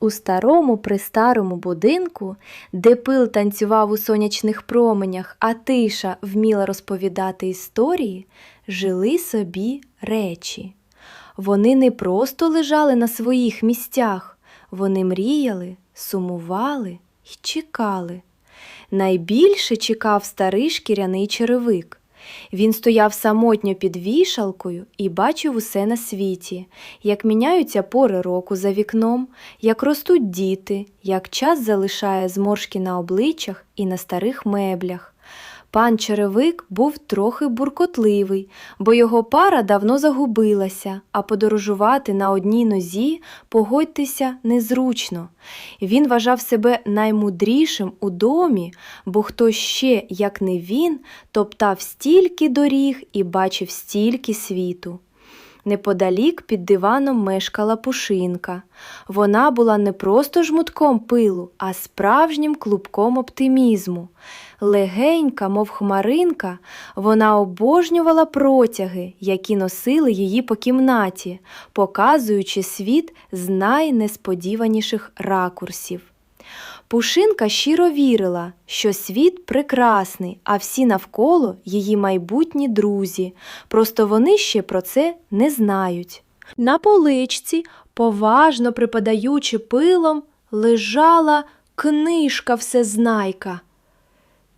У старому престарому будинку, де пил танцював у сонячних променях, а тиша вміла розповідати історії, жили собі речі. Вони не просто лежали на своїх місцях, вони мріяли, сумували й чекали. Найбільше чекав старий шкіряний черевик. Він стояв самотньо під вішалкою і бачив усе на світі, як міняються пори року за вікном, як ростуть діти, як час залишає зморшки на обличчях і на старих меблях. Пан черевик був трохи буркотливий, бо його пара давно загубилася, а подорожувати на одній нозі, погодьтеся, незручно. Він вважав себе наймудрішим у домі, бо хто ще, як не він, топтав стільки доріг і бачив стільки світу. Неподалік під диваном мешкала пушинка. Вона була не просто жмутком пилу, а справжнім клубком оптимізму. Легенька, мов хмаринка, вона обожнювала протяги, які носили її по кімнаті, показуючи світ з найнесподіваніших ракурсів. Пушинка щиро вірила, що світ прекрасний, а всі навколо її майбутні друзі. Просто вони ще про це не знають. На поличці, поважно припадаючи пилом, лежала книжка всезнайка.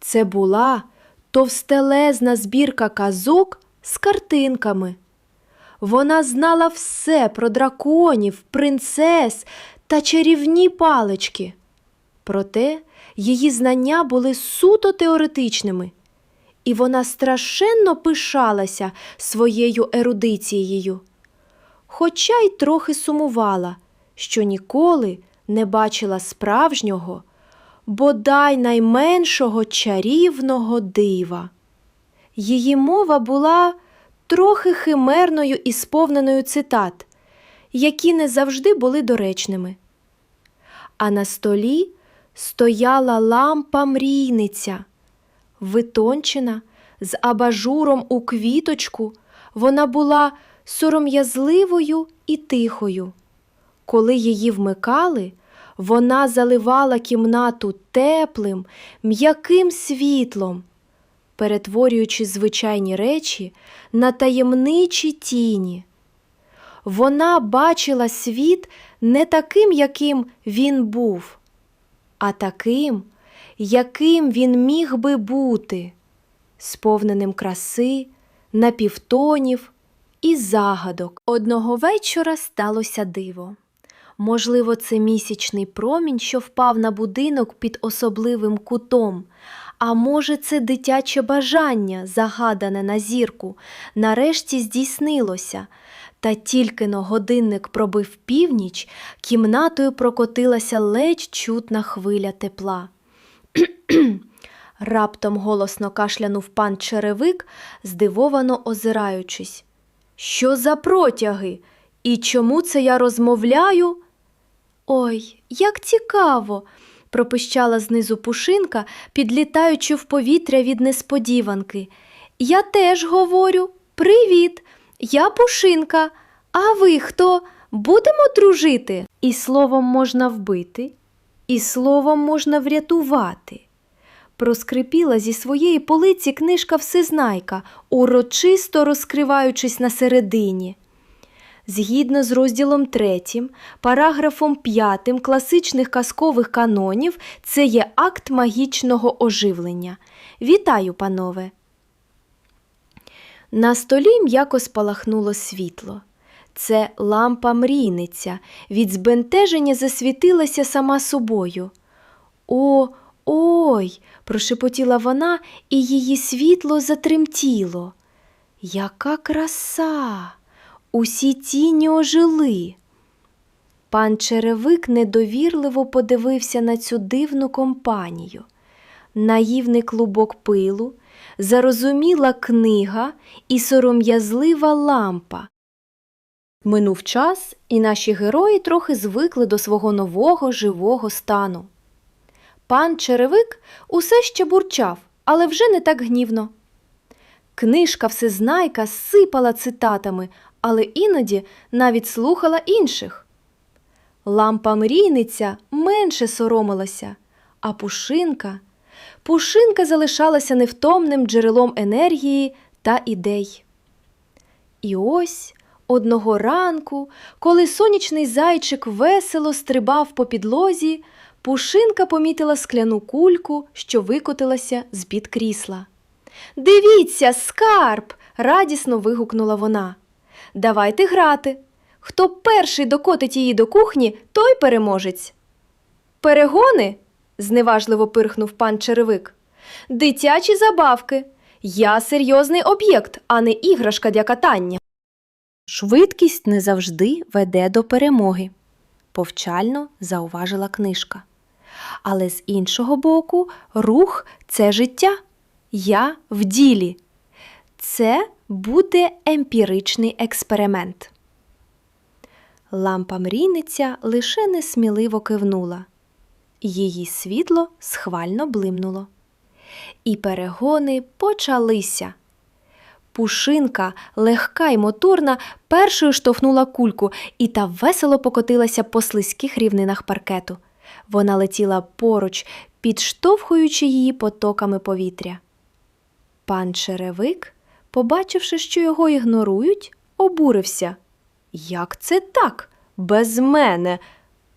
Це була товстелезна збірка казок з картинками. Вона знала все про драконів, принцес та чарівні палички. Проте її знання були суто теоретичними, і вона страшенно пишалася своєю ерудицією, хоча й трохи сумувала, що ніколи не бачила справжнього, бодай найменшого чарівного дива. Її мова була трохи химерною і сповненою цитат, які не завжди були доречними. А на столі стояла лампа мрійниця, витончена, з абажуром у квіточку, вона була сором'язливою і тихою. Коли її вмикали, вона заливала кімнату теплим, м'яким світлом, перетворюючи звичайні речі на таємничі тіні. Вона бачила світ не таким, яким він був, а таким, яким він міг би бути, сповненим краси, напівтонів і загадок. Одного вечора сталося диво. Можливо, це місячний промінь, що впав на будинок під особливим кутом, а може, це дитяче бажання, загадане на зірку, нарешті здійснилося. Та тільки но годинник пробив північ, кімнатою прокотилася ледь чутна хвиля тепла. Раптом голосно кашлянув пан черевик, здивовано озираючись. Що за протяги? І чому це я розмовляю? Ой, як цікаво, пропищала знизу пушинка, підлітаючи в повітря від несподіванки. Я теж говорю привіт, я пушинка. А ви хто? Будемо дружити? І словом можна вбити, і словом можна врятувати. Проскрипіла зі своєї полиці книжка Всезнайка, урочисто розкриваючись на середині. Згідно з розділом 3, параграфом 5 класичних казкових канонів, це є акт магічного оживлення. Вітаю, панове! На столі м'яко спалахнуло світло. Це лампа мрійниця, від збентеження засвітилася сама собою. О, ой, прошепотіла вона, і її світло затремтіло. Яка краса! Усі тіні ожили. Пан черевик недовірливо подивився на цю дивну компанію. Наївний клубок пилу, зарозуміла книга і сором'язлива лампа. Минув час, і наші герої трохи звикли до свого нового живого стану. Пан черевик усе ще бурчав, але вже не так гнівно. Книжка всезнайка сипала цитатами, але іноді навіть слухала інших. Лампа мрійниця менше соромилася, а пушинка. Пушинка залишалася невтомним джерелом енергії та ідей. І ось одного ранку, коли сонячний зайчик весело стрибав по підлозі, пушинка помітила скляну кульку, що викотилася з-під крісла. Дивіться, скарб! радісно вигукнула вона. Давайте грати. Хто перший докотить її до кухні, той переможець. Перегони? Зневажливо пирхнув пан черевик. Дитячі забавки. Я серйозний об'єкт, а не іграшка для катання. Швидкість не завжди веде до перемоги, повчально зауважила книжка. Але з іншого боку, рух це життя. Я в ділі. Це буде емпіричний експеримент. Лампа мрійниця лише несміливо кивнула. Її світло схвально блимнуло. І перегони почалися. Пушинка, легка й моторна, першою штовхнула кульку, і та весело покотилася по слизьких рівнинах паркету. Вона летіла поруч, підштовхуючи її потоками повітря. Пан черевик, побачивши, що його ігнорують, обурився. Як це так? Без мене?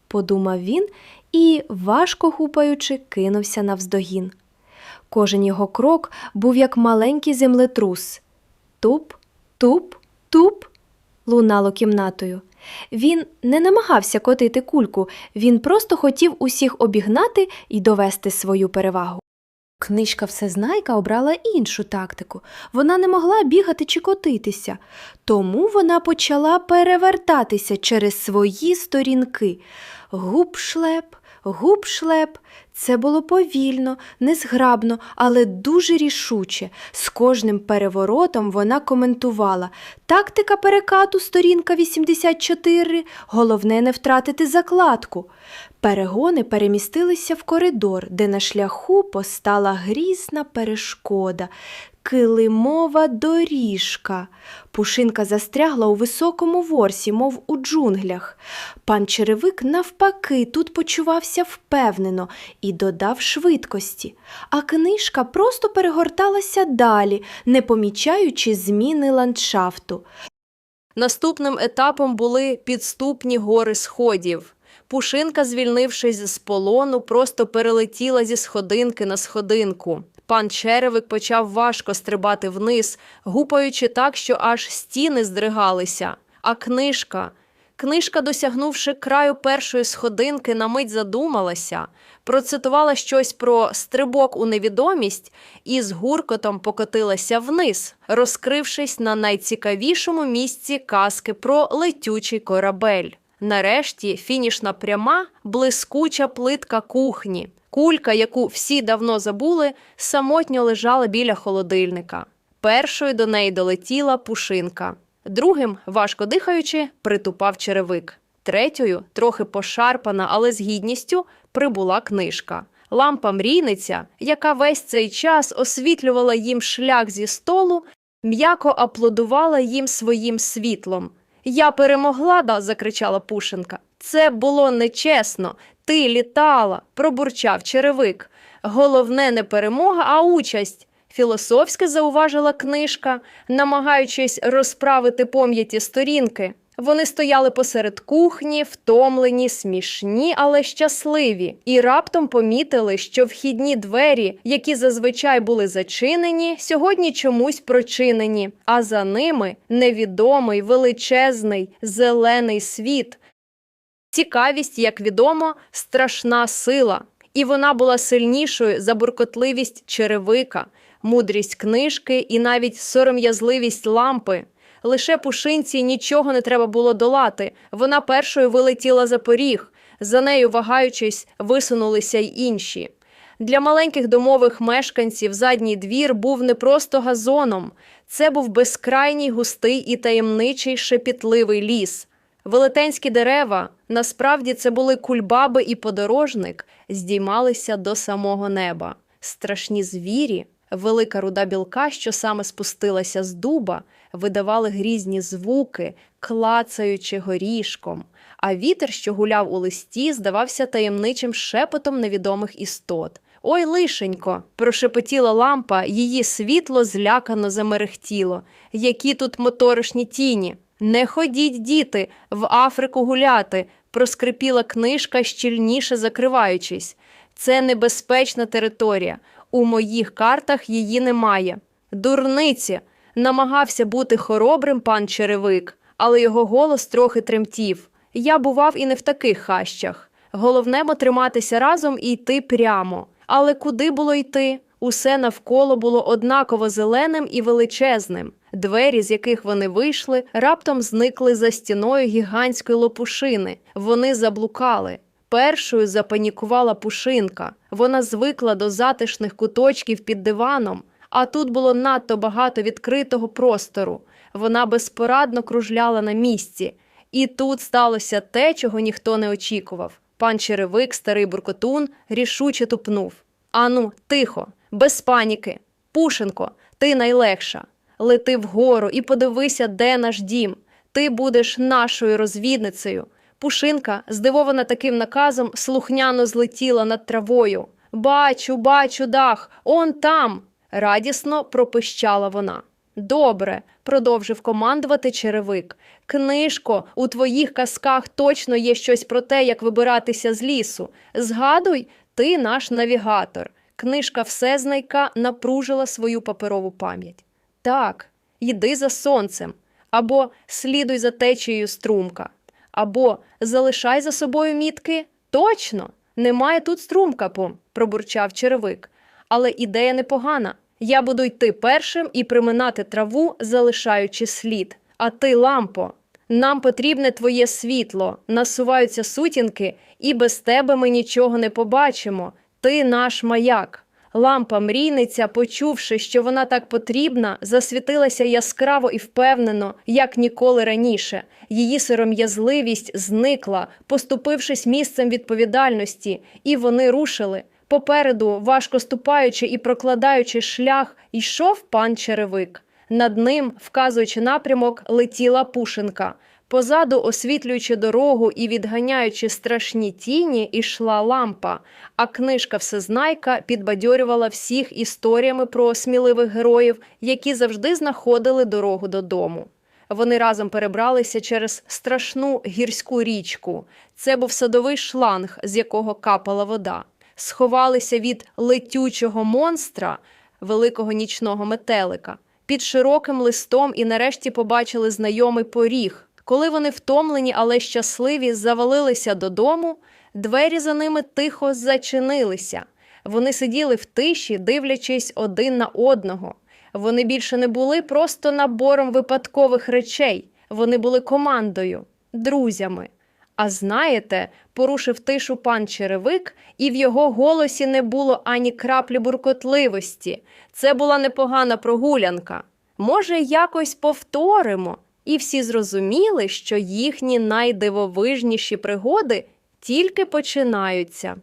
подумав він і, важко гупаючи, кинувся навздогін. Кожен його крок був як маленький землетрус. Туп, туп, туп лунало кімнатою. Він не намагався котити кульку, він просто хотів усіх обігнати і довести свою перевагу. Книжка Всезнайка обрала іншу тактику. Вона не могла бігати чи котитися, тому вона почала перевертатися через свої сторінки. Гуп-шлеп, гуп-шлеп. Це було повільно, незграбно, але дуже рішуче. З кожним переворотом вона коментувала тактика перекату, сторінка 84, головне не втратити закладку. Перегони перемістилися в коридор, де на шляху постала грізна перешкода. Килимова доріжка. Пушинка застрягла у високому ворсі, мов у джунглях. Пан черевик, навпаки, тут почувався впевнено і додав швидкості, а книжка просто перегорталася далі, не помічаючи зміни ландшафту. Наступним етапом були підступні гори сходів. Пушинка, звільнившись з полону, просто перелетіла зі сходинки на сходинку. Пан черевик почав важко стрибати вниз, гупаючи так, що аж стіни здригалися. А книжка. Книжка, досягнувши краю першої сходинки, на мить задумалася, процитувала щось про стрибок у невідомість і з гуркотом покотилася вниз, розкрившись на найцікавішому місці казки про летючий корабель. Нарешті фінішна пряма, блискуча плитка кухні. Кулька, яку всі давно забули, самотньо лежала біля холодильника. Першою до неї долетіла пушинка. Другим, важко дихаючи, притупав черевик. Третьою, трохи пошарпана, але з гідністю, прибула книжка. Лампа мрійниця, яка весь цей час освітлювала їм шлях зі столу, м'яко аплодувала їм своїм світлом. Я перемогла, да, закричала Пушенка. Це було нечесно. Ти літала, пробурчав черевик. Головне не перемога, а участь. Філософськи зауважила книжка, намагаючись розправити пом'яті сторінки. Вони стояли посеред кухні, втомлені, смішні, але щасливі, і раптом помітили, що вхідні двері, які зазвичай були зачинені, сьогодні чомусь прочинені, а за ними невідомий величезний зелений світ. Цікавість, як відомо, страшна сила, і вона була сильнішою за буркотливість черевика, мудрість книжки і навіть сором'язливість лампи. Лише пушинці нічого не треба було долати. Вона першою вилетіла за поріг. За нею, вагаючись, висунулися й інші. Для маленьких домових мешканців задній двір був не просто газоном, це був безкрайній густий і таємничий шепітливий ліс. Велетенські дерева, насправді це були кульбаби і подорожник, здіймалися до самого неба. Страшні звірі, велика руда білка, що саме спустилася з дуба, видавали грізні звуки, клацаючи горішком. а вітер, що гуляв у листі, здавався таємничим шепотом невідомих істот. Ой, лишенько, прошепотіла лампа, її світло злякано замерехтіло. Які тут моторошні тіні. Не ходіть, діти, в Африку гуляти, проскрипіла книжка, щільніше закриваючись. Це небезпечна територія. У моїх картах її немає. Дурниці! Намагався бути хоробрим пан Черевик, але його голос трохи тремтів. Я бував і не в таких хащах. Головне триматися разом і йти прямо. Але куди було йти? Усе навколо було однаково зеленим і величезним. Двері, з яких вони вийшли, раптом зникли за стіною гігантської лопушини. Вони заблукали. Першою запанікувала пушинка. Вона звикла до затишних куточків під диваном, а тут було надто багато відкритого простору. Вона безпорадно кружляла на місці. І тут сталося те, чого ніхто не очікував. Пан Черевик, старий буркотун, рішуче тупнув. Ану, тихо, без паніки. Пушенко, ти найлегша. Лети вгору і подивися, де наш дім. Ти будеш нашою розвідницею. Пушинка, здивована таким наказом, слухняно злетіла над травою. Бачу, бачу дах, он там. радісно пропищала вона. Добре, продовжив командувати черевик. Книжко, у твоїх казках точно є щось про те, як вибиратися з лісу. Згадуй, ти наш навігатор. Книжка Всезнайка напружила свою паперову пам'ять. Так, йди за сонцем, або слідуй за течією струмка, або залишай за собою мітки. Точно, немає тут струмка, пом, пробурчав черевик. Але ідея непогана. Я буду йти першим і приминати траву, залишаючи слід. А ти, лампо, нам потрібне твоє світло. Насуваються сутінки, і без тебе ми нічого не побачимо. Ти наш маяк. Лампа мрійниця, почувши, що вона так потрібна, засвітилася яскраво і впевнено, як ніколи раніше. Її сором'язливість зникла, поступившись місцем відповідальності, і вони рушили. Попереду, важко ступаючи і прокладаючи шлях, йшов пан черевик. Над ним, вказуючи напрямок, летіла пушинка. Позаду, освітлюючи дорогу і відганяючи страшні тіні, ішла лампа, а книжка Всезнайка підбадьорювала всіх історіями про сміливих героїв, які завжди знаходили дорогу додому. Вони разом перебралися через страшну гірську річку. Це був садовий шланг, з якого капала вода. Сховалися від летючого монстра, великого нічного метелика, під широким листом і нарешті побачили знайомий поріг. Коли вони втомлені, але щасливі, завалилися додому, двері за ними тихо зачинилися. Вони сиділи в тиші, дивлячись один на одного. Вони більше не були просто набором випадкових речей, вони були командою, друзями. А знаєте, порушив тишу пан Черевик, і в його голосі не було ані краплі буркотливості. Це була непогана прогулянка. Може, якось повторимо? І всі зрозуміли, що їхні найдивовижніші пригоди тільки починаються.